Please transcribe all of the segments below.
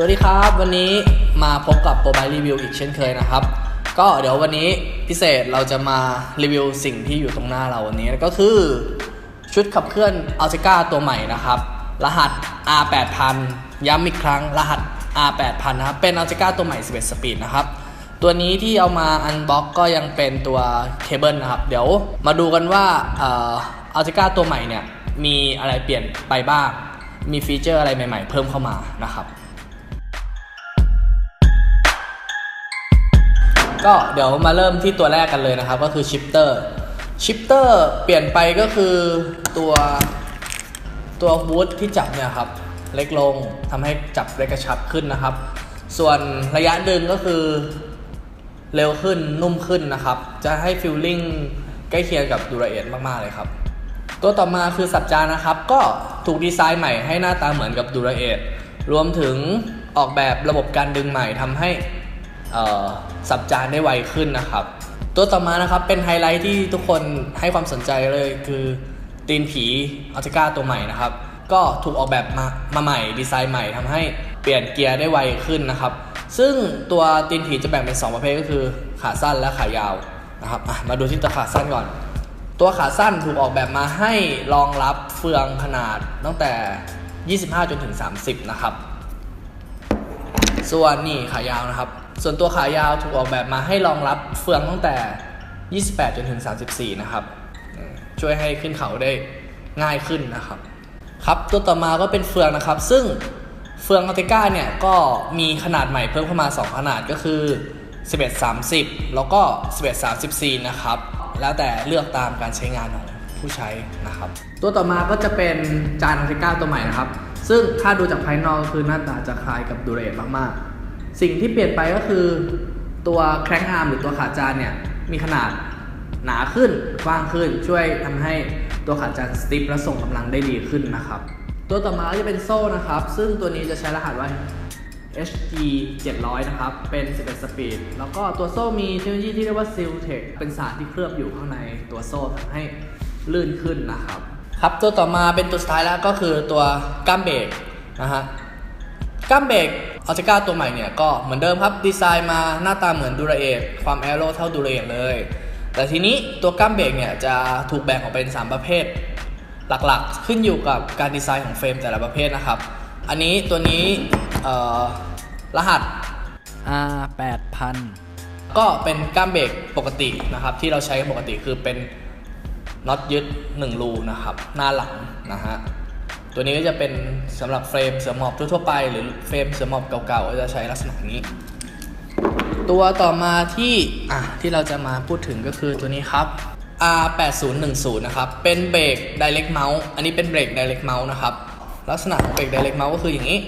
สวัสดีครับ วันนี้มาพบกับโปรไบรีวิวอีกเช่นเคยนะครับ ก็เดี๋ยววันนี้พิเศษเราจะมารีวิวสิ่งที่อยู่ตรงหน้าเราวันนี้ก็คือชุดขับเคลื่อนอัลติก้าตัวใหม่นะครับ รหัส R8000 ย้ำอีกครั้ง รหัส R8000 นะครับเป็นอัลติก้าตัวใหม่ 11 สปีดนะครับตัวนี้ที่เอามาอันบ็อกก็ยังเป็นตัวเคเบิลนะครับ เดี๋ยวมาดูกันว่าอัลติก้าตัวใหม่เนี่ยมีอะไรเปลี่ยนไปบ้างมีฟีเจอร์อะไรใหม่ ๆ เพิ่มเข้ามานะครับ ก็เดี๋ยวมาเริ่มที่ตัวแรกกันเลยนะครับ ก็คือชิปเตอร์ชิปเตอร์เปลี่ยนไปก็คือตัวตัวฮูดที่จับเนี่ยครับ เล็กลงทำให้จับได้กระชับขึ้นนะครับ ส่วนระยะดึงก็คือเร็วขึ้นนุ่มขึ้นนะครับ จะให้ฟิลลิ่งใกล้เคียงกับดูราเอทมากๆเลยครับ ตัวต่อมาคือสับจานะครับ ก็ถูกดีไซน์ใหม่ให้หน้าตาเหมือนกับดูราเอทรวมถึงออกแบบระบบการดึงใหม่ทำให้ สับจานได้ไวขึ้นนะครับ ตัวต่อมานะครับเป็นไฮไลท์ที่ทุกคนให้ความสนใจเลยคือตีนผีอัลติก้าตัวใหม่นะครับ ก็ถูกออกแบบมามาใหม่ดีไซน์ใหม่ทำให้เปลี่ยนเกียร์ได้ไวขึ้นนะครับ ซึ่งตัวตีนผีจะแบ่งเป็น 2 ประเภทก็คือขาสั้นและขายาวนะครับมาดูที่ตัวขาสั้นก่อน ตัวขาสั้นถูกออกแบบมาให้รองรับเฟืองขนาดตั้งแต่ 25 จนถึง 30 นะครับ ส่วนนี่ขายาวนะครับ ส่วนตัวขายาวถูกออกแบบมาให้รองรับเฟืองตั้งแต่ 28 จนถึง 34 นะครับ ช่วยให้ขึ้นเขาได้ง่ายขึ้นนะครับ ครับตัวต่อมาก็เป็นเฟืองนะครับ ซึ่งเฟืองอัลติก้าเนี่ยก็มีขนาดใหม่เพิ่มเข้ามา 2 ขนาดก็คือ 1130 แล้วก็ 1134 นะครับ แล้วแต่เลือกตามการใช้งานของผู้ใช้นะครับ ตัวต่อมาก็จะเป็นจานอัลติก้าตัวใหม่นะครับ ซึ่งถ้าดูจากภายนอกคือหน้าตาจะคล้ายกับดูเรตมากๆ สิ่งที่เปลี่ยนไปก็คือตัวแครงอาร์มหรือตัวขาจานเนี่ยมีขนาดหนาขึ้นกว้างขึ้นช่วยทำให้ตัวขาจานสติปและส่งกำลังได้ดีขึ้นนะครับ ตัวต่อมาก็จะเป็นโซ่นะครับ ซึ่งตัวนี้จะใช้รหัสว่า HG 700 นะครับ เป็น 11 สปีด แล้วก็ตัวโซ่มีเทคโนโลยีที่เรียกว่า Seal Tech เป็นสารที่เคลือบอยู่ข้างในตัวโซ่ทำให้ลื่นขึ้นนะครับ ครับ ตัวต่อมาเป็นตัวสุดท้ายแล้วก็คือตัวก้ามเบรกนะฮะ ก้ามเบรกอัลติก้าตัวใหม่เนี่ยก็เหมือนเดิมครับดีไซน์มาหน้าตาเหมือนดูราเอทความแอโรเท่าดูราเอทเลย แต่ทีนี้ตัวก้ามเบรกเนี่ยจะถูกแบ่งออกเป็น 3 ประเภท หลักๆ ขึ้นอยู่กับการดีไซน์ของเฟรมแต่ละประเภทนะครับ อันนี้ตัวนี้เอ่อรหัส R 8000ก็เป็นก้ามเบรกปกตินะครับ ที่เราใช้ปกติคือเป็นน็อตยึด1รูนะครับ หน้าหลังนะฮะ ตัวนี้ก็จะเป็นสำหรับเฟรมเสือหมอบทั่วๆไป หรือเฟรมเสือหมอบเก่าๆก็จะใช้ลักษณะนี้ ตัวต่อมาที่อะที่เราจะมาพูดถึงก็คือตัวนี้ครับ R8010 นะครับ เป็นเบรก Direct Mouse อันนี้เป็นเบรก Direct Mouse นะครับ ลักษณะของเบรก Direct Mouse ก็คืออย่างนี้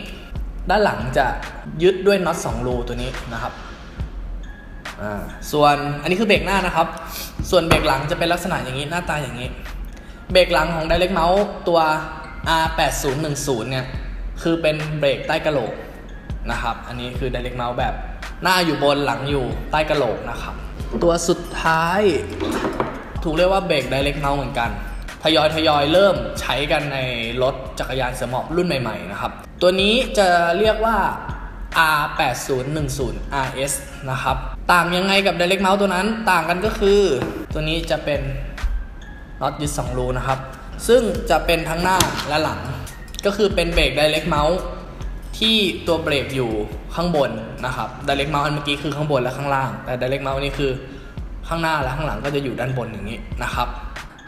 ด้านหลังจะยึดด้วยน็อต2รูตัวนี้นะครับส่วนอันนี้คือเบรกหน้านะครับ ส่วนเบรกหลังจะเป็นลักษณะอย่างนี้หน้าตาอย่างนี้ เบรกหลังของ Direct Mouse ตัว R8010 เนี่ย คือเป็นเบรกใต้กระโหลกนะครับ อันนี้คือ Direct Mouse แบบหน้าอยู่บนหลังอยู่ใต้กระโหลกนะครับ ตัวสุดท้ายถูกเรียกว่าเบรก Direct Mouse เหมือนกันทยอยทยอยเริ่มใช้กันในรถจักรยานเสือหมอบรุ่นใหม่ๆนะครับ ตัวนี้จะเรียกว่า R8010 RS นะครับ ต่างยังไงกับ Direct Mouse ตัวนั้น ต่างกันก็คือ ตัวนี้จะเป็นน็อตยึด2รูนะครับ ซึ่งจะเป็นทั้งหน้าและหลัง ก็คือเป็นเบรก Direct Mouse ที่ตัวเบรกอยู่ข้างบนนะครับ Direct Mouse อันเมื่อกี้คือข้างบนและข้างล่าง แต่ Direct Mouse นี่คือข้างหน้าและข้างหลังก็จะอยู่ด้านบนอย่างนี้นะครับ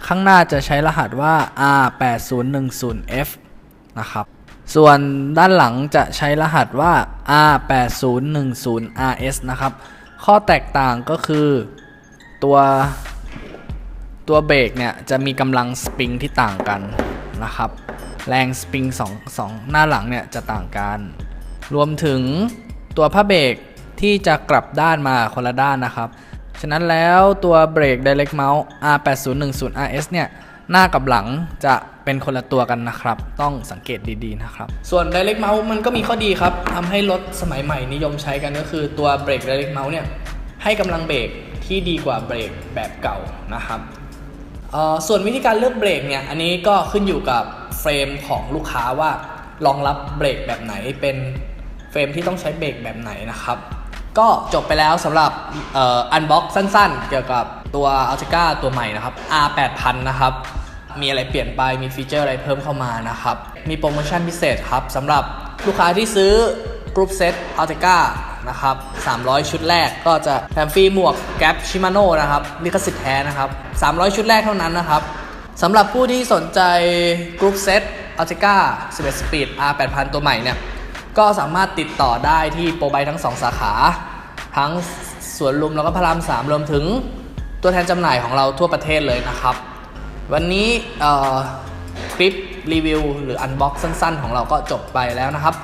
ข้างหน้าจะใช้รหัสว่า R 8010F นะครับ ส่วนด้านหลังจะใช้รหัสว่า R 8010 RS นะครับ ข้อแตกต่างก็คือตัว ตัวเบรกเนี่ยจะมีกำลังสปริงที่ต่างกันนะครับ แรงสปริงสองสองหน้าหลังเนี่ยจะต่างกัน รวมถึงตัวผ้าเบรกที่จะกลับด้านมาคนละด้านนะครับ ฉะนั้นแล้วตัวเบรก Direct Mouse R8010 RS เนี่ยหน้ากับหลังจะเป็นคนละตัวกันนะครับ ต้องสังเกตดีๆนะครับ ส่วน Direct Mouse มันก็มีข้อดีครับทำให้รถสมัยใหม่นิยมใช้กันก็คือตัวเบรก Direct Mouse เนี่ยให้กำลังเบรกที่ดีกว่าเบรกแบบเก่านะครับ ส่วนวิธีการเลือกเบรกเนี่ยอันนี้ก็ขึ้นอยู่กับเฟรมของลูกค้าว่ารองรับเบรกแบบไหนเป็นเฟรมที่ต้องใช้เบรกแบบไหนนะครับ ก็จบไปแล้วสำหรับอันบ็อกสั้นๆ เกี่ยวกับตัว a l t i c a ตัวใหม่นะครับ R 8000นะครับ มีอะไรเปลี่ยนไปมีฟีเจอร์อะไรเพิ่มเข้ามานะครับ มีโปรโมชั่นพิเศษครับสำหรับลูกค้าที่ซื้อ กรุ๊ปเซต a l t i c a นะครับ 300 ชุดแรกก็จะแถมฟรีหมวกแก๊ปชิมาโน่นะครับลิขสิทธิ์แท้นะครับ 300 ชุดแรกเท่านั้นนะครับสำหรับผู้ที่สนใจกรุ๊ปเซต a l t i c a 11 Speed R 8000ตัวใหม่เนี่ย ก็สามารถติดต่อได้ที่โปรไบทั้ง 2 สาขา ทั้งสวนลุมแล้วก็พระรามสามรวมถึงตัวแทนจำหน่ายของเราทั่วประเทศเลยนะครับ วันนี้คลิปรีวิวหรืออันบ็อกซ์สั้น ๆ ของเราก็จบไปแล้วนะครับ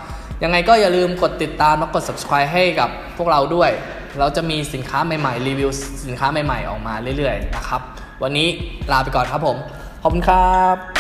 ยังไงก็อย่าลืมกดติดตามและกด subscribe ให้กับพวกเราด้วย เราจะมีสินค้าใหม่ๆ รีวิวสินค้าใหม่ๆ ออกมาเรื่อยๆ นะครับ วันนี้ลาไปก่อนครับผม ขอบคุณครับ